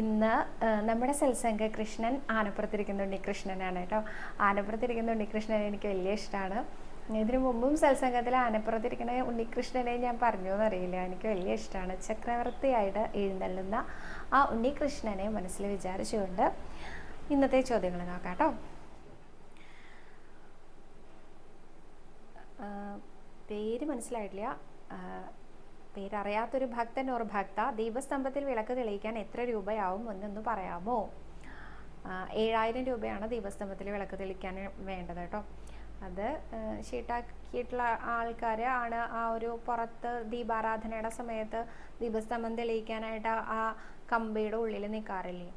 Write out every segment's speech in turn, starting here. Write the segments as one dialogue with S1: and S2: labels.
S1: ഇന്ന് നമ്മുടെ സത്സംഗ കൃഷ്ണൻ ആനപ്പുറത്തിരിക്കുന്ന ഉണ്ണികൃഷ്ണനാണ് കേട്ടോ. ആനപ്പുറത്തിരിക്കുന്ന ഉണ്ണികൃഷ്ണൻ എനിക്ക് വലിയ ഇഷ്ടമാണ്. ഇതിനു മുമ്പും സത്സംഗത്തിൽ ആനപ്പുറത്തിരിക്കുന്ന ഉണ്ണികൃഷ്ണനെ ഞാൻ പറഞ്ഞു എന്നറിയില്ല എനിക്ക് വലിയ ഇഷ്ടമാണ്. ചക്രവർത്തിയായിട്ട് എഴുന്നള്ളുന്ന ആ ഉണ്ണികൃഷ്ണനെ മനസ്സിൽ വിചാരിച്ചുകൊണ്ട് ഇന്നത്തെ ചോദ്യങ്ങൾ നോക്കാം കേട്ടോ. പേര് മനസ്സിലായിട്ടില്ല. പേരറിയാത്തൊരു ഭക്തൻ ഓർ ഭക്ത ദീപസ്തംഭത്തിൽ വിളക്ക് തെളിയിക്കാൻ എത്ര രൂപയാവും എന്നൊന്ന് പറയാമോ? ഏഴായിരം രൂപയാണ് ദീപസ്തംഭത്തിൽ വിളക്ക് തെളിയിക്കാൻ വേണ്ടത് കേട്ടോ. അത് ഷീട്ടാക്കിയിട്ടുള്ള ആൾക്കാർ ആണ് ആ ഒരു പുറത്ത് ദീപാരാധനയുടെ സമയത്ത് ദീപസ്തംഭം തെളിയിക്കാനായിട്ട് ആ കമ്പിയുടെ ഉള്ളിൽ നിൽക്കാറില്ലേ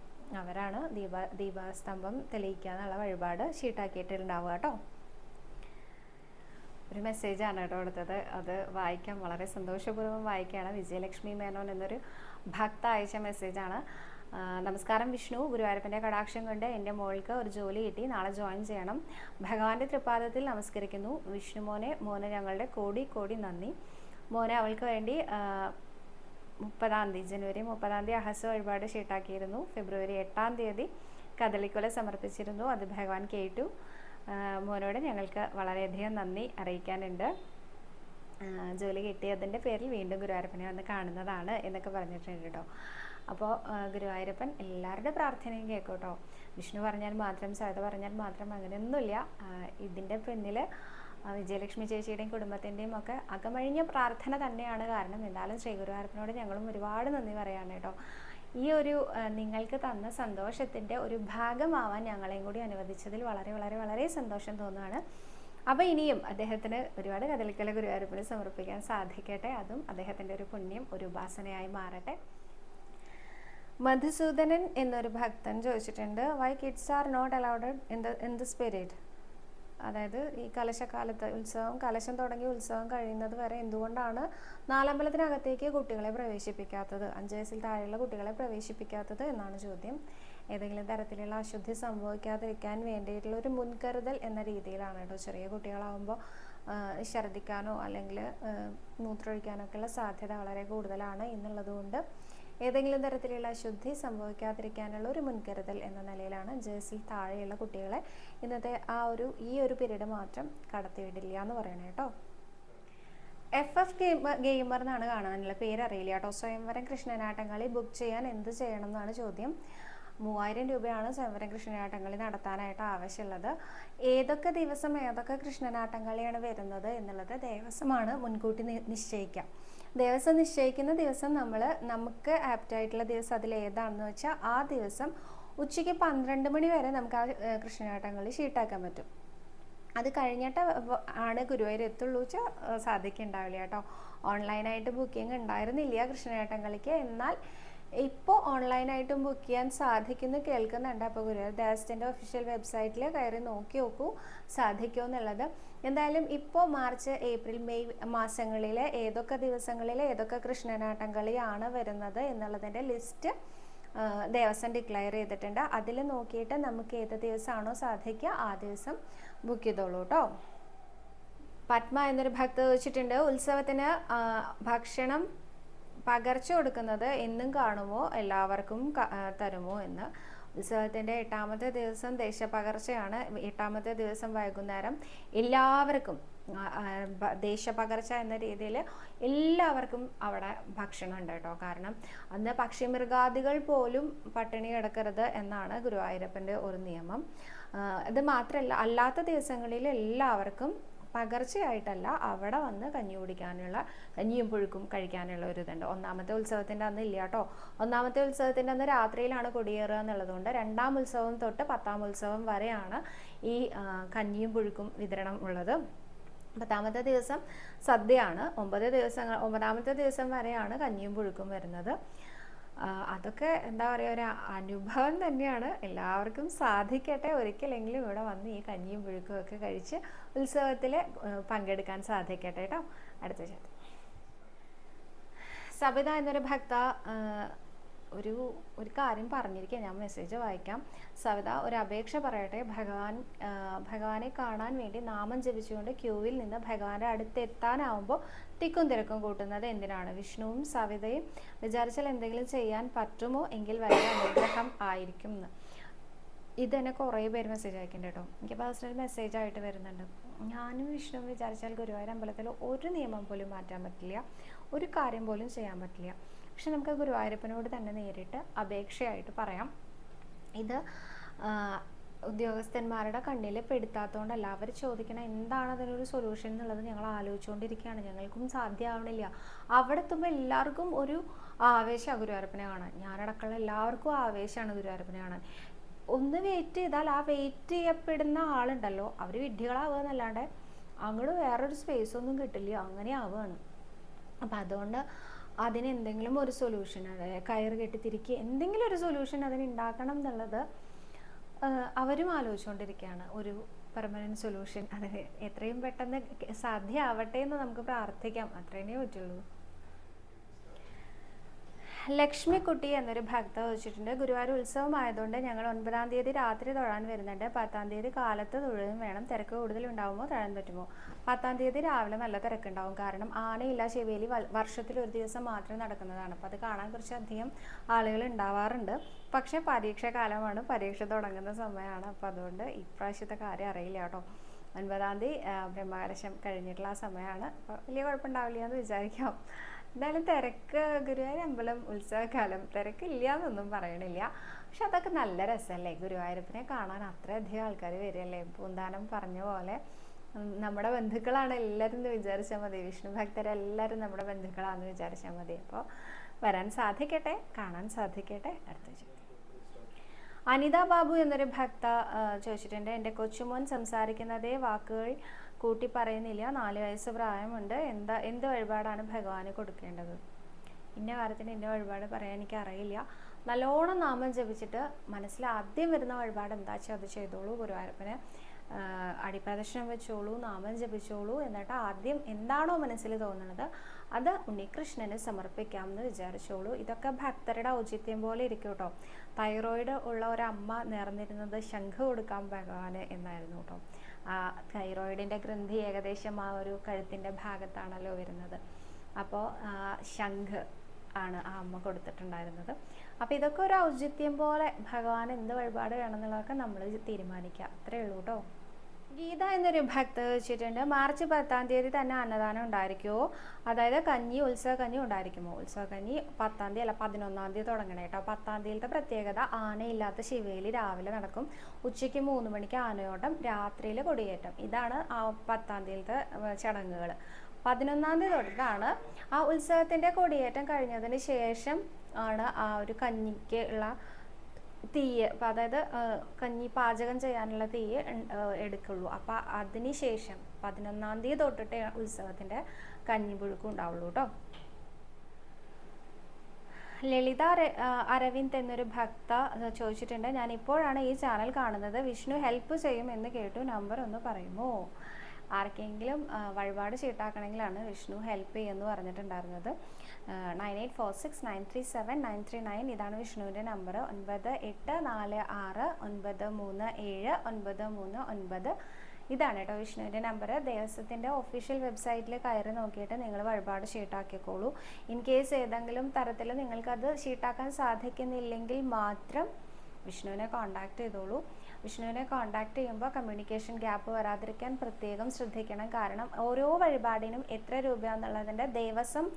S1: അവരാണ് ദീപ ദീപസ്തംഭം തെളിയിക്കുക എന്നുള്ള വഴിപാട് ഷീട്ടാക്കിയിട്ടുണ്ടാവുക കേട്ടോ. ഒരു മെസ്സേജാണ് കേട്ടോ കൊടുത്തത്. അത് വായിക്കാൻ വളരെ സന്തോഷപൂർവം വായിക്കുകയാണ് വിജയലക്ഷ്മി മേനോൻ എന്നൊരു ഭക്ത അയച്ച മെസ്സേജാണ് നമസ്കാരം വിഷ്ണു. ഗുരുവായൂരപ്പന്റെ കടാക്ഷം കൊണ്ട് എന്റെ മോൾക്ക് ഒരു ജോലി കിട്ടി. നാളെ ജോയിൻ ചെയ്യണം. ഭഗവാന്റെ തൃപ്പാദത്തിൽ നമസ്കരിക്കുന്നു. വിഷ്ണു മോനെ മോനെ ഞങ്ങളുടെ കോടി കോടി നന്ദി. മോനെ അവൾക്ക് വേണ്ടി മുപ്പതാം തീയതി ജനുവരി മുപ്പതാം തീയതി അഹസ് വഴിപാട് ഷീട്ടാക്കിയിരുന്നു. ഫെബ്രുവരി എട്ടാം തീയതി കദളിക്കൊല സമർപ്പിച്ചിരുന്നു. അത് ഭഗവാൻ കേട്ടു. മോനോട് ഞങ്ങൾക്ക് വളരെയധികം നന്ദി അറിയിക്കാനുണ്ട്. ജോലി കിട്ടിയതിന്റെ പേരിൽ വീണ്ടും ഗുരുവായൂരപ്പനെ വന്ന് കാണുന്നതാണ് എന്നൊക്കെ പറഞ്ഞിട്ടുണ്ട് കേട്ടോ. അപ്പോൾ ഗുരുവായൂരപ്പൻ എല്ലാവരുടെ പ്രാർത്ഥനയും കേട്ടോ വിഷ്ണു പറഞ്ഞാൽ മാത്രം സവിത പറഞ്ഞാൽ മാത്രം അങ്ങനെയൊന്നുമില്ല. ഇതിന്റെ പിന്നിൽ വിജയലക്ഷ്മി ചേച്ചിയുടെയും കുടുംബത്തിന്റെയും ഒക്കെ അകമഴിഞ്ഞ പ്രാർത്ഥന തന്നെയാണ് കാരണം. എന്നാലും ശ്രീ ഗുരുവായൂരപ്പനോട് ഞങ്ങളും ഒരുപാട് നന്ദി പറയാണ് കേട്ടോ. ഈ ഒരു നിങ്ങൾക്ക് തന്ന സന്തോഷത്തിന്റെ ഒരു ഭാഗമാവാൻ ഞങ്ങളെയും കൂടി അനുവദിച്ചതിൽ വളരെ വളരെ വളരെ സന്തോഷം തോന്നുകയാണ് അപ്പോൾ ഇനിയും അദ്ദേഹത്തിന് ഒരുപാട് കഥലിക്കല ഗുരുവായൂരപ്പന് സമർപ്പിക്കാൻ സാധിക്കട്ടെ. അതും അദ്ദേഹത്തിന്റെ ഒരു പുണ്യം ഒരു ഉപാസനയായി മാറട്ടെ. മധുസൂദനൻ എന്നൊരു ഭക്തൻ ചോദിച്ചിട്ടുണ്ട് why kids are not allowed in the in the spirit അതായത് ഈ കലശക്കാലത്ത് ഉത്സവം കലശം തുടങ്ങി ഉത്സവം കഴിയുന്നത് വരെ എന്തുകൊണ്ടാണ് നാലമ്പലത്തിനകത്തേക്ക് കുട്ടികളെ പ്രവേശിപ്പിക്കാത്തത്? അഞ്ച് വയസ്സിൽ താഴെയുള്ള കുട്ടികളെ പ്രവേശിപ്പിക്കാത്തത് എന്നാണ് ചോദ്യം. ഏതെങ്കിലും തരത്തിലുള്ള അശുദ്ധി സംഭവിക്കാതിരിക്കാൻ വേണ്ടിയിട്ടുള്ള ഒരു മുൻകരുതൽ എന്ന രീതിയിലാണ് കേട്ടോ ചെറിയ കുട്ടികളാകുമ്പോൾ ഛർദ്ദിക്കാനോ അല്ലെങ്കിൽ മൂത്രമൊഴിക്കാനൊക്കെയുള്ള സാധ്യത വളരെ കൂടുതലാണ് എന്നുള്ളതുകൊണ്ട് ഏതെങ്കിലും തരത്തിലുള്ള ശുദ്ധി സംഭവിക്കാതിരിക്കാനുള്ള ഒരു മുൻകരുതൽ എന്ന നിലയിലാണ് ജേഴ്സിൽ താഴെയുള്ള കുട്ടികളെ ഇന്നത്തെ ആ ഒരു ഈ ഒരു പീരീഡ് മാത്രം കടത്തിവിടില്ല എന്ന് പറയണേ കേട്ടോ. എഫ് എഫ് ഗെയിമർ ഗെയിമർ എന്നാണ് കാണാനുള്ള പേര് അറിയില്ല കേട്ടോ. സ്വയംവരം കൃഷ്ണനാട്ടങ്ങളി ബുക്ക് ചെയ്യാൻ എന്ത് ചെയ്യണം എന്നാണ് ചോദ്യം. മൂവായിരം രൂപയാണ് സ്വയംവരം കൃഷ്ണനാട്ടങ്ങളി നടത്താനായിട്ട് ആവശ്യമുള്ളത്. ഏതൊക്കെ ദിവസം ഏതൊക്കെ കൃഷ്ണനാട്ടങ്ങളിയാണ് വരുന്നത് എന്നുള്ളത് ദേവസ്വമാണ് മുൻകൂട്ടി നിശ്ചയിക്കാം. നിശ്ചയിക്കുക ദേവസ്വം നിശ്ചയിക്കുന്ന ദിവസം നമ്മൾ നമുക്ക് ആപ്റ്റായിട്ടുള്ള ദിവസം അതിൽ ഏതാണെന്ന് വെച്ചാൽ ആ ദിവസം ഉച്ചയ്ക്ക് പന്ത്രണ്ട് മണി വരെ നമുക്ക് ആ കൃഷ്ണനാട്ടങ്ങളിൽ കൃഷ്ണനാട്ടങ്ങളി ഷീട്ടാക്കാൻ പറ്റും. അത് കഴിഞ്ഞിട്ട് ആണ് ഗുരുവായൂർ എത്തുള്ളൂ വെച്ചാൽ സാധിക്കുന്നുണ്ടാവില്ല കേട്ടോ. ഓൺലൈനായിട്ട് ബുക്കിംഗ് ഉണ്ടായിരുന്നില്ല കൃഷ്ണേട്ടങ്ങളിക്ക് എന്നാൽ ഇപ്പോൾ ഓൺലൈനായിട്ടും ബുക്ക് ചെയ്യാൻ സാധിക്കുന്ന കേൾക്കുന്നുണ്ട്. അപ്പോൾ ഗുരുവായൂർ ദേവസ്ഥന്റെ ഒഫീഷ്യൽ വെബ്സൈറ്റിൽ കയറി നോക്കി നോക്കൂ സാധിക്കുമോ എന്നുള്ളത് എന്തായാലും ഇപ്പോൾ മാർച്ച് ഏപ്രിൽ മെയ് മാസങ്ങളിൽ ഏതൊക്കെ ദിവസങ്ങളിൽ ഏതൊക്കെ കൃഷ്ണനാട്ടം കളിയാണ് വരുന്നത് എന്നുള്ളതിന്റെ ലിസ്റ്റ് ദേവസ്വം ഡിക്ലെയർ ചെയ്തിട്ടുണ്ട്. അതിൽ നോക്കിയിട്ട് നമുക്ക് ഏത് ദിവസമാണോ സാധിക്കുക ആ ദിവസം ബുക്ക് ചെയ്തോളൂ കേട്ടോ പത്മ എന്നൊരു ഭക്ത ചോദിച്ചിട്ടുണ്ട് ഉത്സവത്തിന് ഭക്ഷണം പകർച്ച കൊടുക്കുന്നത് എന്നും കാണുമോ എല്ലാവർക്കും തരുമോ എന്ന്. ഉത്സവത്തിന്റെ എട്ടാമത്തെ ദിവസം ദേശപകർച്ചയാണ്. എട്ടാമത്തെ ദിവസം വൈകുന്നേരം എല്ലാവർക്കും ദേശപകർച്ച എന്ന രീതിയിൽ എല്ലാവർക്കും അവിടെ ഭക്ഷണം ഉണ്ട് കേട്ടോ. കാരണം അന്ന് പക്ഷിമൃഗാദികൾ പോലും പട്ടിണി കിടക്കരുത് എന്നാണ് ഗുരുവായൂരപ്പന്റെ ഒരു നിയമം. അത് മാത്രമല്ല അല്ലാത്ത ദിവസങ്ങളിൽ എല്ലാവർക്കും പകർച്ചയായിട്ടല്ല അവിടെ വന്ന് കഞ്ഞി കുടിക്കാനുള്ള കഞ്ഞിയും പുഴുക്കും കഴിക്കാനുള്ള ഒരു ഇതുണ്ട്. ഒന്നാമത്തെ ഉത്സവത്തിന്റെ അന്ന് ഇല്ല കേട്ടോ. ഒന്നാമത്തെ ഉത്സവത്തിന്റെ അന്ന് രാത്രിയിലാണ് കൊടിയേറുക എന്നുള്ളതുകൊണ്ട് രണ്ടാം ഉത്സവം തൊട്ട് പത്താം ഉത്സവം വരെയാണ് ഈ കഞ്ഞിയും പുഴുക്കും വിതരണം ഉള്ളത്. പത്താമത്തെ ദിവസം സദ്യയാണ്. ഒമ്പത് ദിവസങ്ങൾ ഒമ്പതാമത്തെ ദിവസം വരെയാണ് കഞ്ഞിയും പുഴുക്കും വരുന്നത്. അതൊക്കെ എന്താ പറയുക ഒരു അനുഭവം തന്നെയാണ്. എല്ലാവർക്കും സാധിക്കട്ടെ. ഒരിക്കലെങ്കിലും ഇവിടെ വന്ന് ഈ കഞ്ഞിയും പുഴുക്കും ഒക്കെ കഴിച്ച് ഉത്സവത്തിൽ പങ്കെടുക്കാൻ സാധിക്കട്ടെ കേട്ടോ അടുത്ത ചോദ്യം. സബിത എന്നൊരു ഭക്ത ഒരു ഒരു കാര്യം പറഞ്ഞിരിക്കുക ഞാൻ മെസ്സേജ് വായിക്കാം. സവിത ഒരു അപേക്ഷ പറയട്ടെ. ഭഗവാൻ ഭഗവാനെ കാണാൻ വേണ്ടി നാമം ജപിച്ചുകൊണ്ട് ക്യൂവിൽ നിന്ന് ഭഗവാന്റെ അടുത്ത് എത്താനാവുമ്പോൾ തിക്കും തിരക്കും കൂട്ടുന്നത് എന്തിനാണ്? വിഷ്ണുവും സവിതയും വിചാരിച്ചാൽ എന്തെങ്കിലും ചെയ്യാൻ പറ്റുമോ? എങ്കിൽ വലിയ അനുഗ്രഹം ആയിരിക്കും എന്ന് ഇത് തന്നെ കുറേ പേര് മെസ്സേജ് അയക്കുന്നുണ്ട് കേട്ടോ. എനിക്ക് പേഴ്സണൽ മെസ്സേജ് ആയിട്ട് വരുന്നുണ്ട്. ഞാനും വിഷ്ണു വിചാരിച്ചാൽ ഗുരുവായൂർ അമ്പലത്തിൽ ഒരു നിയമം പോലും മാറ്റാൻ പറ്റില്ല. ഒരു കാര്യം പോലും ചെയ്യാൻ പറ്റില്ല. പക്ഷെ നമുക്ക് ഗുരുവായൂരപ്പനോട് തന്നെ നേരിട്ട് അപേക്ഷയായിട്ട് പറയാം. ഇത് ഉദ്യോഗസ്ഥന്മാരുടെ കണ്ണിൽ പെടുത്താത്തതുകൊണ്ടല്ല അവർ ചോദിക്കണ എന്താണ് അതിനൊരു സൊല്യൂഷൻ എന്നുള്ളത് ഞങ്ങൾ ആലോചിച്ചുകൊണ്ടിരിക്കുകയാണ് ഞങ്ങൾക്കും സാധ്യമാവണില്ല. അവിടെ എത്തുമ്പോൾ എല്ലാവർക്കും ഒരു ആവേശം ഗുരുവായൂരപ്പനെ കാണാൻ. ഞാനടക്കമുള്ള എല്ലാവർക്കും ആവേശമാണ് ഗുരുവായൂരപ്പനെ കാണാൻ. ഒന്ന് വെയിറ്റ് ചെയ്താൽ ആ വെയിറ്റ് ചെയ്യപ്പെടുന്ന ആളുണ്ടല്ലോ. അവർ വിഡ്ഢികളാവുക എന്നല്ലാണ്ട് അങ്ങോട്ട് വേറൊരു സ്പേസ് ഒന്നും കിട്ടില്ല. അങ്ങനെ ആവുകയാണ് അപ്പം അതുകൊണ്ട് അതിന് എന്തെങ്കിലും ഒരു സൊല്യൂഷൻ അതായത് കയറ് കെട്ടി തിരിക്കുക എന്തെങ്കിലും ഒരു സൊല്യൂഷൻ അതിന് ഉണ്ടാക്കണം എന്നുള്ളത് അവരും ആലോചിച്ചുകൊണ്ടിരിക്കുകയാണ്. ഒരു പെർമനന്റ് സൊല്യൂഷൻ അതിന് എത്രയും പെട്ടെന്ന് സാധ്യമാവട്ടെ എന്ന് നമുക്ക് പ്രാർത്ഥിക്കാം. അത്രേനേ പറ്റുള്ളൂ ലക്ഷ്മിക്കുട്ടി എന്നൊരു ഭക്ത വെച്ചിട്ടുണ്ട്. ഗുരുവായൂർ ഉത്സവം ആയതുകൊണ്ട് ഞങ്ങൾ ഒൻപതാം തീയതി രാത്രി തൊഴാൻ വരുന്നുണ്ട്. പത്താം തീയതി കാലത്ത് തൊഴിലും വേണം. തിരക്ക് കൂടുതൽ ഉണ്ടാവുമോ തൊഴാൻ പറ്റുമോ? പത്താം തീയതി രാവിലെ നല്ല തിരക്കുണ്ടാവും. കാരണം ആനയില്ല ശിവേലി വർഷത്തിൽ ഒരു ദിവസം മാത്രം നടക്കുന്നതാണ്. അപ്പോൾ അത് കാണാൻ കുറച്ചധികം ആളുകൾ ഉണ്ടാവാറുണ്ട്. പക്ഷേ പരീക്ഷ കാലമാണ്. പരീക്ഷ തുടങ്ങുന്ന സമയമാണ്. അപ്പോൾ അതുകൊണ്ട് ഇപ്രാവശ്യത്തെ കാര്യം അറിയില്ല കേട്ടോ. ഒൻപതാം തീയതി ബ്രഹ്മകലശം കഴിഞ്ഞിട്ടുള്ള ആ സമയമാണ്. അപ്പോൾ വലിയ കുഴപ്പമുണ്ടാവില്ല എന്ന് വിചാരിക്കാം. എന്തായാലും തിരക്ക് ഗുരുവായൂർ അമ്പലം ഉത്സവകാലം. തിരക്കില്ല എന്നൊന്നും പറയണില്ല. പക്ഷെ അതൊക്കെ നല്ല രസമല്ലേ? ഗുരുവായൂരപ്പനെ കാണാൻ അത്രയധികം ആൾക്കാർ വരികയല്ലേ? പൂന്താനം പറഞ്ഞ പോലെ. നമ്മുടെ ബന്ധുക്കളാണ് എല്ലാവരും എന്ന് വിചാരിച്ചാൽ മതി. വിഷ്ണു ഭക്തരെല്ലാവരും നമ്മുടെ ബന്ധുക്കളാണെന്ന് വിചാരിച്ചാൽ മതി. അപ്പോൾ വരാൻ സാധിക്കട്ടെ കാണാൻ സാധിക്കട്ടെ. അടുത്ത ചോദ്യം. അനിത ബാബു എന്നൊരു ഭക്ത ചോദിച്ചിട്ടുണ്ട്. എന്റെ കൊച്ചുമോൻ സംസാരിക്കുന്നതേ വാക്കുകൾ കൂട്ടി പറയുന്നില്ല. നാല് വയസ്സ് പ്രായമുണ്ട്. എന്താ എന്ത് വഴിപാടാണ് ഭഗവാന് കൊടുക്കേണ്ടത്? ഇന്ന കാര്യത്തിന് ഇന്ന വഴിപാട് പറയാൻ എനിക്ക് അറിയില്ല നല്ലോണം നാമം ജപിച്ചിട്ട് മനസ്സിൽ ആദ്യം വരുന്ന വഴിപാട് എന്താ വെച്ചാൽ അത് ചെയ്തോളൂ. ഗുരുവായൂരപ്പന് അടിപ്രദക്ഷിണം വെച്ചോളൂ നാമം ജപിച്ചോളൂ എന്നിട്ട് ആദ്യം എന്താണോ മനസ്സിൽ തോന്നുന്നത് അത് ഉണ്ണികൃഷ്ണന് സമർപ്പിക്കാമെന്ന് വിചാരിച്ചോളൂ. ഇതൊക്കെ ഭക്തരുടെ ഔചിത്യം പോലെ ഇരിക്കും കേട്ടോ. തൈറോയിഡ് ഉള്ള ഒരമ്മ നേർന്നിരുന്നത് ശംഖ് കൊടുക്കാൻ ഭഗവാന് എന്നായിരുന്നു കേട്ടോ. തൈറോയിഡിന്റെ ഗ്രന്ഥി ഏകദേശം ആ ഒരു കഴുത്തിന്റെ ഭാഗത്താണല്ലോ വരുന്നത്. അപ്പോൾ ശംഖ് ആണ് ആ അമ്മ കൊടുത്തിട്ടുണ്ടായിരുന്നത്. അപ്പോൾ ഇതൊക്കെ ഒരു ഔചിത്യം പോലെ ഭഗവാൻ എന്ത് വഴിപാട് വേണമെന്നുള്ളതൊക്കെ നമ്മൾ തീരുമാനിക്കുക അത്രേ ഉള്ളൂ കേട്ടോ ഗീത എന്നൊരു ഭക്ത വെച്ചിട്ടുണ്ട്. മാർച്ച് പത്താം തീയതി തന്നെ അന്നദാനം ഉണ്ടായിരിക്കുമോ അതായത് കഞ്ഞി ഉത്സവ കഞ്ഞി ഉണ്ടായിരിക്കുമോ? ഉത്സവ കഞ്ഞി പത്താം തീയതി അല്ല പതിനൊന്നാം തീയതി തുടങ്ങണേ കേട്ടോ. പത്താം തീയതിയിലത്തെ പ്രത്യേകത ആനയില്ലാത്ത ശിവേലി രാവിലെ നടക്കും. ഉച്ചയ്ക്ക് മൂന്ന് മണിക്ക് ആനയോട്ടം രാത്രിയിൽ കൊടിയേറ്റം. ഇതാണ് ആ പത്താം തീയതിയിലത്തെ ചടങ്ങുകൾ പതിനൊന്നാം തീയതി തൊട്ടിട്ടാണ് ആ ഉത്സവത്തിന്റെ കൊടിയേറ്റം കഴിഞ്ഞതിന് ശേഷം ആണ് ആ ഒരു കഞ്ഞിക്ക് ഉള്ള തീയ് അതായത് കഞ്ഞി പാചകം ചെയ്യാനുള്ള തീയ് എടുക്കുള്ളൂ. അപ്പം അതിന് ശേഷം പതിനൊന്നാം തീയതി തൊട്ടിട്ട് ഉത്സവത്തിന്റെ കഞ്ഞിപ്പുഴുക്കും ഉണ്ടാവുള്ളൂ കേട്ടോ ലളിത അര- അരവിന്ദ് എന്നൊരു ഭക്ത ചോദിച്ചിട്ടുണ്ട്. ഞാൻ ഇപ്പോഴാണ് ഈ ചാനൽ കാണുന്നത്. വിഷ്ണു ഹെൽപ്പ് ചെയ്യും എന്ന് കേട്ടു. നമ്പർ ഒന്ന് പറയുമോ? ആർക്കെങ്കിലും വഴിപാട് ചീട്ടാക്കണമെങ്കിലാണ് വിഷ്ണു ഹെൽപ്പ് ചെയ്യുമെന്ന് പറഞ്ഞിട്ടുണ്ടായിരുന്നത്. Nine eight four six nine three seven nine three nine ഇതാണ് വിഷ്ണുവിന്റെ നമ്പർ. ഒൻപത് എട്ട് നാല് ആറ് ഒൻപത് മൂന്ന് ഏഴ് ഒൻപത് മൂന്ന് ഒൻപത്. ഇതാണ് കേട്ടോ വിഷ്ണുവിന്റെ നമ്പർ. ദേവസ്വത്തിന്റെ ഒഫീഷ്യൽ വെബ്സൈറ്റിൽ കയറി നോക്കിയിട്ട് നിങ്ങൾ വഴിപാട് ഷീട്ടാക്കിക്കോളൂ. ഇൻ കേസ് ഏതെങ്കിലും തരത്തിൽ നിങ്ങൾക്കത് ഷീട്ടാക്കാൻ സാധിക്കുന്നില്ലെങ്കിൽ മാത്രം വിഷ്ണുവിനെ കോൺടാക്ട് ചെയ്തോളൂ. വിഷ്ണുവിനെ കോൺടാക്ട് ചെയ്യുമ്പോൾ കമ്മ്യൂണിക്കേഷൻ ഗ്യാപ്പ് വരാതിരിക്കാൻ പ്രത്യേകം ശ്രദ്ധിക്കണം. കാരണം ഓരോ വഴിപാടിനും എത്ര രൂപയാണെന്നുള്ളതിന്റെ ദേവസ്വം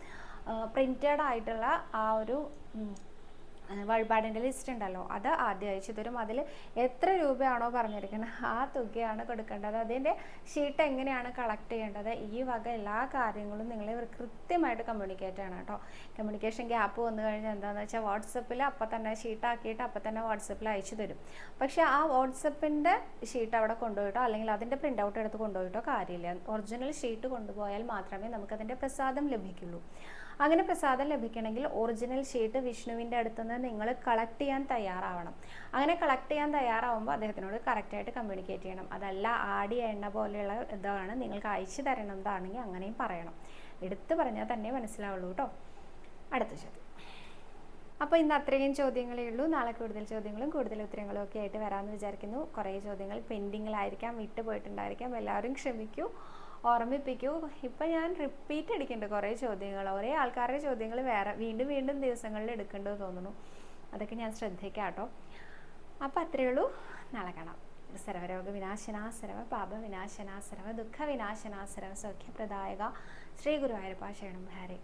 S1: പ്രിന്റഡ് ആയിട്ടുള്ള ആ ഒരു വഴിപാടിന്റെ ലിസ്റ്റ് ഉണ്ടല്ലോ. അത് ആദ്യം അയച്ചു തരും. അതിൽ എത്ര രൂപയാണോ പറഞ്ഞിരിക്കുന്നത് ആ തുകയാണ് കൊടുക്കേണ്ടത്. അതിന്റെ ഷീട്ട് എങ്ങനെയാണ് കളക്ട് ചെയ്യേണ്ടത്? ഈ വക എല്ലാ കാര്യങ്ങളും നിങ്ങൾ കൃത്യമായിട്ട് കമ്മ്യൂണിക്കേറ്റ് ചെയ്യണം കേട്ടോ. കമ്മ്യൂണിക്കേഷൻ ഗ്യാപ്പ് വന്നു കഴിഞ്ഞാൽ എന്താണെന്ന് വെച്ചാൽ വാട്സപ്പിൽ അപ്പം തന്നെ ഷീട്ടാക്കിയിട്ട് അപ്പം തന്നെ വാട്സപ്പിൽ അയച്ചു തരും. പക്ഷേ ആ വാട്സപ്പിന്റെ ഷീറ്റ് അവിടെ കൊണ്ടുപോയിട്ടോ അല്ലെങ്കിൽ അതിന്റെ പ്രിന്റ് ഔട്ട് എടുത്ത് കൊണ്ടുപോയിട്ടോ കാര്യമില്ല. ഒറിജിനൽ ഷീറ്റ് കൊണ്ടുപോയാൽ മാത്രമേ നമുക്കതിന്റെ പ്രസാദം ലഭിക്കുള്ളൂ. അങ്ങനെ പ്രസാദം ലഭിക്കണമെങ്കിൽ ഒറിജിനൽ ഷീട്ട് വിഷ്ണുവിന്റെ അടുത്തുനിന്ന് നിങ്ങൾ കളക്ട് ചെയ്യാൻ തയ്യാറാവണം. അങ്ങനെ കളക്ട് ചെയ്യാൻ തയ്യാറാവുമ്പോൾ അദ്ദേഹത്തിനോട് കറക്റ്റായിട്ട് കമ്മ്യൂണിക്കേറ്റ് ചെയ്യണം. അതല്ല ആടിയ എണ്ണ പോലെയുള്ള ഇതാണ് നിങ്ങൾക്ക് അയച്ചു തരണമെന്നാണെങ്കിൽ അങ്ങനെയും പറയണം. എടുത്തു പറഞ്ഞാൽ തന്നെ മനസ്സിലാവുള്ളൂ കേട്ടോ. അടുത്ത ചോദ്യം. അപ്പോൾ ഇന്ന് അത്രയും ചോദ്യങ്ങളേ ഉള്ളൂ. നാളെ കൂടുതൽ ചോദ്യങ്ങളും കൂടുതൽ ഉത്തരങ്ങളും ഒക്കെ ആയിട്ട് വരാമെന്ന് വിചാരിക്കുന്നു. കുറേ ചോദ്യങ്ങൾ പെൻഡിങ്ങിലായിരിക്കാം വിട്ടുപോയിട്ടുണ്ടായിരിക്കാം. എല്ലാവരും ക്ഷമിക്കൂ. ഓർമ്മിപ്പിക്കൂ. ഇപ്പം ഞാൻ റിപ്പീറ്റ് അടിക്കുന്നുണ്ട് കുറേ ചോദ്യങ്ങൾ. ഒരേ ആൾക്കാരുടെ ചോദ്യങ്ങൾ വേറെ വീണ്ടും വീണ്ടും ദിവസങ്ങളിൽ എടുക്കേണ്ടത് തോന്നുന്നു. അതൊക്കെ ഞാൻ ശ്രദ്ധിക്കാം കേട്ടോ അപ്പോൾ അത്രയേ ഉള്ളൂ. നാളെ സർവരോഗ വിനാശനാസരവ പാപ വിനാശനാസരവ ദുഃഖ വിനാശനാസരവ സൗഖ്യപ്രദായക ശ്രീ ഗുരുവായൂരപ്പ ശരണം. ഹരേ.